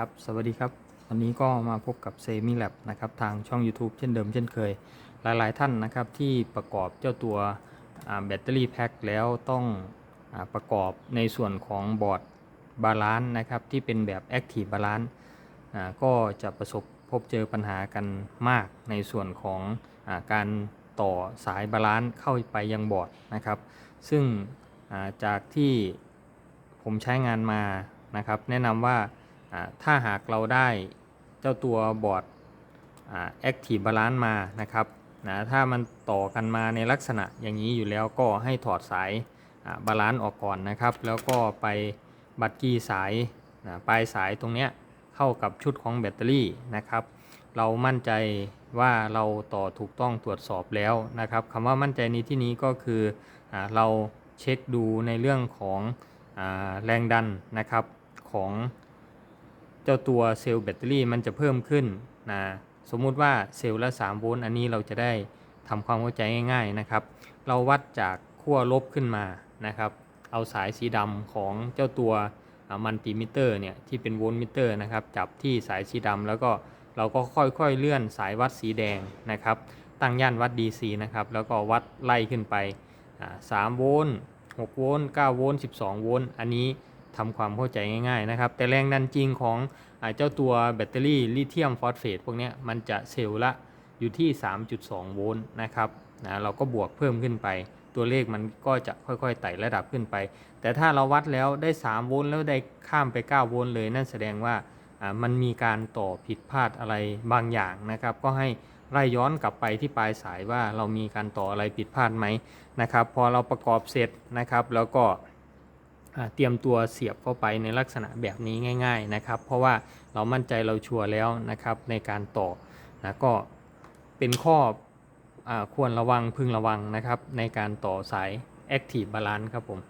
ครับสวัสดีครับ วันนี้ก็มาพบกับเซมิแลบนะครับทางช่อง YouTube เช่นเดิมเช่นเคย หลายๆท่านนะครับที่ประกอบเจ้าตัวแบตเตอรี่แพ็คแล้วต้องอประกอบในส่วนของบอร์ดบาลานซ์นะครับที่เป็นแบบ Active Balance ก็จะประสบพบเจอปัญหากันมากในส่วนของอการต่อสายบาลานซ์เข้าไปยังบอร์ดนะครับ ซึ่งจากที่ผมใช้งานมานะครับแนะนำว่า ถ้าหากเราได้เจ้าตัวบอร์ดแอคทีฟบาลานซ์มานะครับนะถ้ามันต่อกันมาในลักษณะอย่างนี้อยู่แล้วก็ให้ถอดสายบาลานซ์ออกก่อนนะครับ แล้วก็ไปบัดกี้สายนะปลายสายตรงเนี้ยเข้ากับชุดของแบตเตอรี่นะครับ เรามั่นใจว่าเราต่อถูกต้องตรวจสอบแล้วนะครับคำว่ามั่นใจในที่นี้ก็คืออเราเช็คดูในเรื่องของอแรงดันนะครับของ เจ้าตัวเซลล์แบตเตอรี่มันจะเพิ่มขึ้นนะสมมุติว่าเซลล์ละ3โวลต์อันนี้เราจะได้ทำความเข้าใจง่ายๆนะครับ เราวัดจากขั้วลบขึ้นมานะครับ เอาสายสีดำของเจ้าตัวมัลติมิเตอร์เนี่ยที่เป็นโวลต์มิเตอร์นะครับจับที่สายสีดำแล้วก็เราก็ค่อยๆเลื่อนสายวัดสีแดงนะครับ ตั้งย่านวัด DC นะครับแล้วก็วัดไล่ขึ้นไปอ่า3โวลต์6โวลต์9โวลต์12 โวลต์อันนี้ ทำความเข้าใจง่ายๆนะครับ แต่แรงดันจริงของอเจ้าตัวแบตเตอรี่ลิเธียมฟอสเฟตพวกนี้มันจะเซลล์ละอยู่ที่ 3.2 โวลต์นะครับนะเราก็บวกเพิ่มขึ้นไป ตัวเลขมันก็จะค่อยๆไต่ระดับขึ้นไป แต่ถ้าเราวัดแล้วได้ 3 โวลต์แล้วได้ข้ามไป 9 โวลต์เลยนั่นแสดงว่ามันมีการต่อผิดพลาดอะไรบางอย่างนะครับ ก็ให้ไล่ย้อนกลับไปที่ปลายสายว่าเรามีการต่ออะไรผิดพลาดไหมนะครับ พอเราประกอบเสร็จนะครับ แล้วก็ เตรียมตัวเสียบเข้าไปในลักษณะแบบนี้ง่าย ๆนะครับ เพราะว่าเรามั่นใจเราชัวร์แล้วนะครับในการต่อนะก็เป็นข้ออควรระวังพึงระวังนะครับในการต่อสาย Active Balance ครับผม